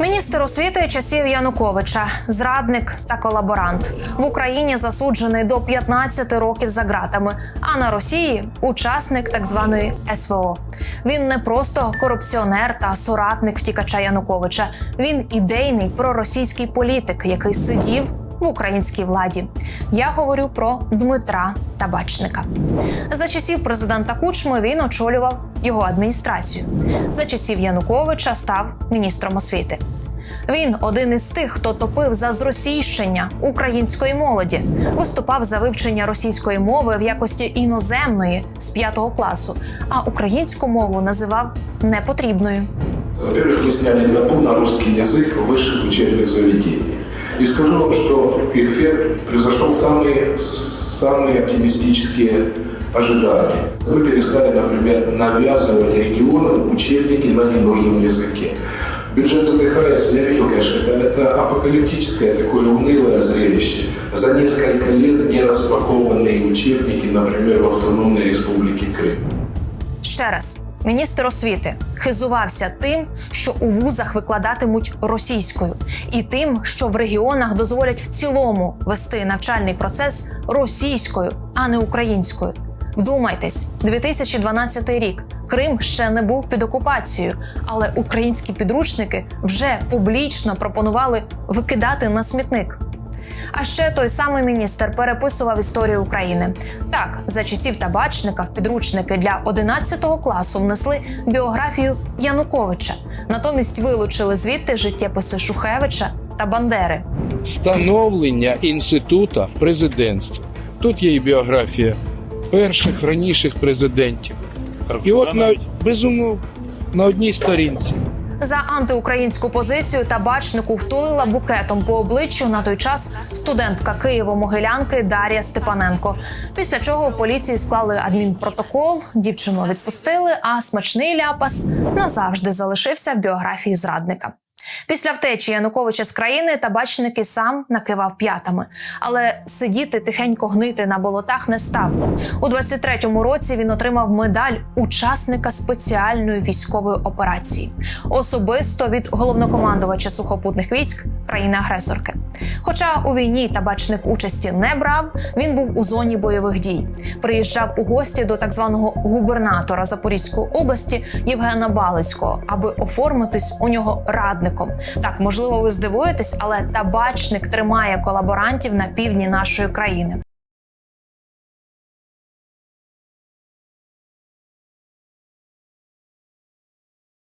Міністр освіти часів Януковича, зрадник та колаборант в Україні засуджений до 15 років за ґратами. А на Росії учасник так званої СВО. Він не просто корупціонер та соратник втікача Януковича. Він ідейний проросійський політик, який сидів в українській владі. Я говорю про Дмитра Табачника. За часів президента Кучми він очолював його адміністрацію. За часів Януковича став міністром освіти. Він один із тих, хто топив за зросійщення української молоді, виступав за вивчення російської мови в якості іноземної з п'ятого класу, а українську мову називав непотрібною. Во-первых, мы сняли табу на русский язык в высших учебных заведениях. И скажу вам, что эффект произошел самые, самые оптимистические ожидания. Мы перестали, например, навязывать регионам учебники на ненужном языке. Бюджет задыхается, я видел, конечно, это, это апокалиптическое такое унылое зрелище. За несколько лет не распакованные учебники, например, в Автономной Республике Крым. Ще раз, міністр освіти хизувався тим, що у вузах викладатимуть російською, і тим, що в регіонах дозволять в цілому вести навчальний процес російською, а не українською. Вдумайтесь, 2012 рік. Крим ще не був під окупацією, але українські підручники вже публічно пропонували викидати на смітник. А ще той самий міністр переписував історію України. Так, за часів табачника в підручники для 11 класу внесли біографію Януковича, натомість вилучили звідти життєписи Шухевича та Бандери. становлення інститута президентства. Тут є і біографія перших раніших президентів. І от на безумовно на одній сторінці. За антиукраїнську позицію табачнику втулила букетом по обличчю на той час студентка Києво-Могилянки Дар'я Степаненко. Після чого поліції склали адмінпротокол, дівчину відпустили, а смачний ляпас назавжди залишився в біографії зрадника. Після втечі Януковича з країни табачник і сам накивав п'ятами, але сидіти тихенько гнити на болотах не став. У 23-му році він отримав медаль учасника спеціальної військової операції, особисто від головнокомандувача сухопутних військ країни-агресорки. Хоча у війні табачник участі не брав, він був у зоні бойових дій. Приїжджав у гості до так званого губернатора Запорізької області Євгена Балицького, аби оформитись у нього радником. Так, можливо, ви здивуєтесь, але табачник тримає колаборантів на півдні нашої країни.